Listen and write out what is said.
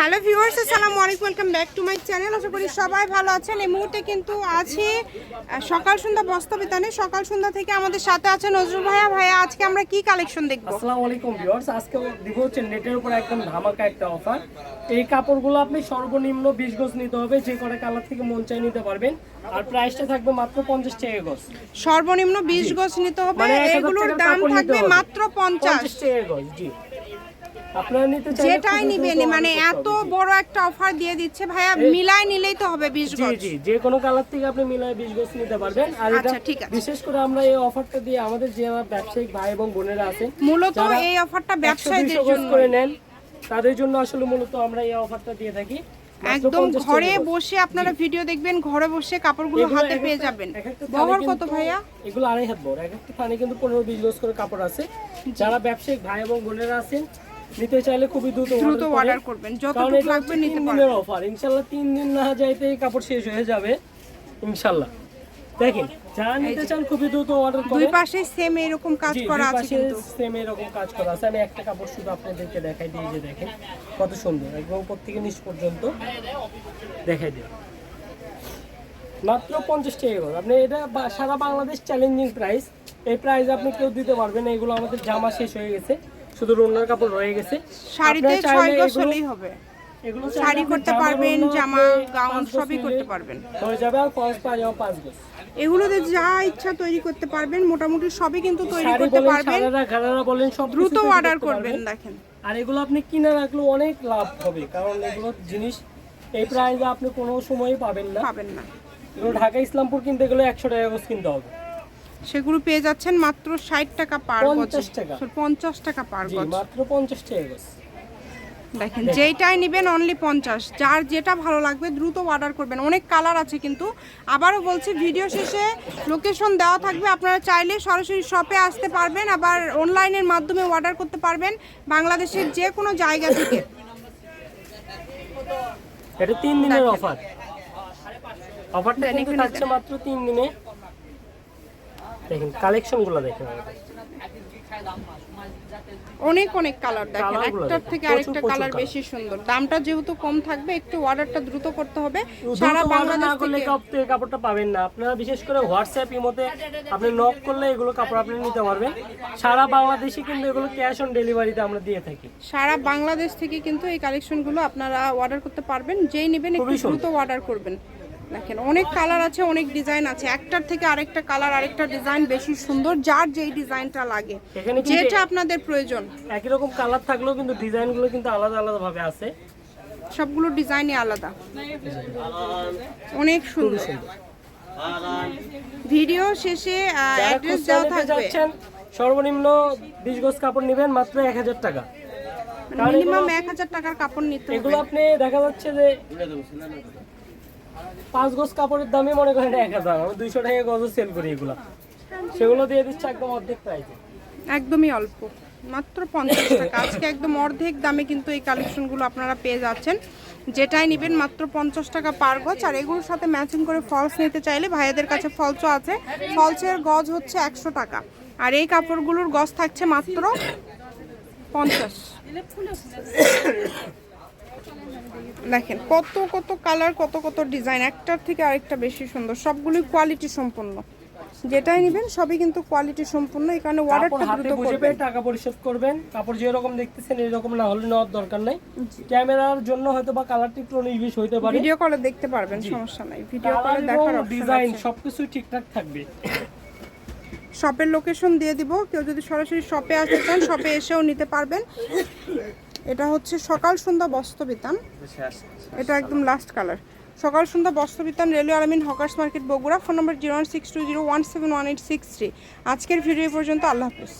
Hello viewers আসসালামু আলাইকুম welcome back to my channel. আশা করি সবাই ভালো আছেন। এই মুহূর্তে কিন্তু আছি সকাল সন্ধ্যা বস্তবিতানে। সকাল সন্ধ্যা থেকে আমাদের সাথে আছে নজরুল ভাইয়া। ভাইয়া আজকে আমরা কি কালেকশন দেখব? আসসালামু আলাইকুম ভিউয়ার্স আজকে দিব হচ্ছে নেটের উপর একদম ধামাকা একটা অফার এই কাপড়গুলো আপনি সর্বনিম্ন বিশ গজ নিতে হবে যে কটা কালার থেকে মন চাই নিতে পারবেন। আর প্রাইসটা থাকবে মাত্র পঞ্চাশ টাকা গজ। সর্বনিম্ন বিশ গজ নিতে হবে। মানে 1000 এগুলোর দাম থাকবে মাত্র পঞ্চাশ। পঞ্চাশ টাকা গজ জি। যেটাই নিবেন মানে এত বড় একটা অফার দিয়ে দিচ্ছে ভাইয়া মিলাই নিলেই তো হবে গজ। জি যে কোনো কালার থেকে আপনি মিলায় বিশ গজ নিতে পারবেন। আর এটা আচ্ছা, ঠিক আছে। বিশেষ করে আমরা এই অফারটা দিয়ে আমাদের যে ব্যবসায়িক ভাই এবং বোনেরা আছেন মূলত এই অফারটা ব্যবসায়ীদের জন্য। করে নেন তাদের জন্য আসলে মূলত আমরা এই অফারটা দিয়ে থাকি। একদম ঘরে বসে আপনারা ভিডিও দেখবেন ঘরে বসে কাপড়গুলো হাতে পেয়ে যাবেন। বহর কত ভাইয়া? এগুলো আড়াই হাত বড়। এক একটা থানে কিন্তু পনেরো বিশ গজ করে কাপড় আছে। যারা ব্যবসায়িক ভাই এবং বোনেরা আছেন নিতে চাইলে খুবই দ্রুত দ্রুত অর্ডার করবেন। যতটুকু লাগবে নিতে পারবেন। দিনের অফার ইনশাল্লাহ তিন দিন না যাইতে এই কাপড় শেষ হয়ে যাবে। ইনশাল্লাহ। দেখেন যারা নিতে চান খুবই দ্রুত অর্ডার দুই পাশে সেম এরকম কাজ করা আছে কিন্তু। same এরকম কাজ করা আছে। আমি একটা কাপড় শুধু আপনাদেরকে দেখাই দিই যে দেখেন কত সুন্দর। একদম উপর থেকে নিচ পর্যন্ত দেখাই দিই মাত্র পঞ্চাশ টাকা করে। আপনি এটা সারা বাংলাদেশ চ্যালেঞ্জিং প্রাইস এই প্রাইস আপনি কেউ দিতে পারবেন এগুলো আমাদের জামা শেষ হয়ে গেছে। শুধু রোনার কাপড় রয়ে গেছে। শাড়িতে ছয় গজ হলেই হবে। এগুলো শাড়ি করতে পারবেন, জামা, গাউন সবই করতে পারবেন। হয়ে যাবে আর পাঁচ পাঁচ পাঁচ গজ। এগুলোতে যা ইচ্ছা তৈরি করতে পারবেন মোটামুটি সবই কিন্তু তৈরি করতে পারবেন। বলেন সব দ্রুত অর্ডার করবেন দেখেন। আর এগুলো আপনি কিনে রাখলেও অনেক লাভ হবে কারণ এগুলো জিনিস এই প্রাইসে আপনি কোনো সময়ই পাবেন না। পাবেন না। এগুলো ঢাকা ইসলামপুর কিনতে গেলে একশো টাকা গজ কিনতে হবে। সেগুলো পেয়ে যাচ্ছেন মাত্র ষাট টাকা পার গজ 50 টাকা। পঞ্চাশ টাকা পার মাত্র পঞ্চাশ টাকা দেখেন যেইটাই নেবেন অনলি পঞ্চাশ। যার যেটা ভালো লাগবে দ্রুত অর্ডার করবেন। অনেক কালার আছে কিন্তু। আবারও বলছি ভিডিও শেষে লোকেশন দেওয়া থাকবে। আপনারা চাইলে সরাসরি শপে আসতে পারবেন আবার অনলাইনের মাধ্যমে অর্ডার করতে পারবেন বাংলাদেশের যে কোনো জায়গা থেকে। এটা তিন দিনের অফার অফারটা কিন্তু এখানে থাকছে মাত্র তিন দিনে। দেখেন কালেকশনগুলো দেখেন অনেক অনেক কালার দেখেন। একটার থেকে আরেকটা কালার। বেশি সুন্দর। দামটা যেহেতু কম থাকবে একটু অর্ডারটা দ্রুত করতে হবে। সারা বাংলাদেশ থেকে কাপড়টা পাবেন না। আপনারা বিশেষ করে হোয়াটসঅ্যাপ ইমোতে আপনি নক করলে এগুলো কাপড় আপনি নিতে পারবেন। সারা বাংলাদেশে কিন্তু এগুলো ক্যাশ অন ডেলিভারিতে আমরা দিয়ে থাকি। সারা বাংলাদেশ থেকে কিন্তু এই কালেকশনগুলো আপনারা অর্ডার করতে পারবেন। যেই নেবেন একটু দ্রুত অর্ডার করবেন। দেখেন অনেক কালার আছে অনেক ডিজাইন আছে। একটার থেকে আরেকটা কালার আরেকটা ডিজাইন বেশি সুন্দর যার যেই ডিজাইনটা লাগে। যেটা আপনাদের প্রয়োজন। একই রকম কালার থাকলেও কিন্তু ডিজাইনগুলো কিন্তু আলাদা আলাদা ভাবে আছে। সবগুলো ডিজাইনই আলাদা। অনেক সুন্দর। ভিডিও শেষে অ্যাড্রেস দেওয়া থাকবে। সর্বনিম্ন বিশ গজ কাপড় নেবেন মাত্র এক হাজার টাকা। কারণ মিনিমাম এক হাজার টাকার কাপড় নিতে এগুলো আপনি দেখা যাচ্ছে যে পাঁচ গজ কাপড়ের দামই মনে করেন এক হাজার। আমি দুইশো টাকা গজ সেল করি এগুলো। সেগুলো দিয়ে দিচ্ছে একদম অর্ধেক প্রাইসে একদমই অল্প। মাত্র পঞ্চাশ টাকা। আজকে একদম অর্ধেক দামে কিন্তু এই কালেকশনগুলো আপনারা পেয়ে যাচ্ছেন। যেটাই নেবেন মাত্র পঞ্চাশ টাকা পার গজ। আর এগুলোর সাথে ম্যাচিং করে ফলস নিতে চাইলে ভাইয়াদের কাছে ফলসও আছে। ফলসের গজ হচ্ছে একশো টাকা। আর এই কাপড়গুলোর গজ থাকছে মাত্র পঞ্চাশ। দেখেন কত কত কালার কত কত ডিজাইন একটার থেকে আরেকটা বেশি সুন্দর। সবগুলোই কোয়ালিটি সম্পন্ন যেটাই নেবেন সবই কিন্তু কোয়ালিটি সম্পূর্ণ। এই কারণে অর্ডারটা দ্রুত করবেন। টাকা পরিশোধ করবেন। কাপড় যেরকম দেখতেছেন এরকম না হলে নেওয়ার দরকার নাই। ক্যামেরার জন্য হয়তো বা কালারটি একটু বিশ হইতে পারে। ভিডিও কলে দেখতে পারবেন সমস্যা নাই। ভিডিও কলে দেখার অপশন ডিজাইন সবকিছু ঠিকঠাক থাকবে। শপের লোকেশন দিয়ে দিব। কেউ যদি সরাসরি শপে আসতে চান শপে এসেও নিতে পারবেন। এটা হচ্ছে সকাল সন্ধ্যা বস্ত্রবিতান। এটা একদম last colour Sokal Sondhya Bostrobitan railway Almin hawkers market Bogura phone number zero one six two zero one seven one eight six three. আজকের ভিডিও পর্যন্ত আল্লাহ হাফিজ।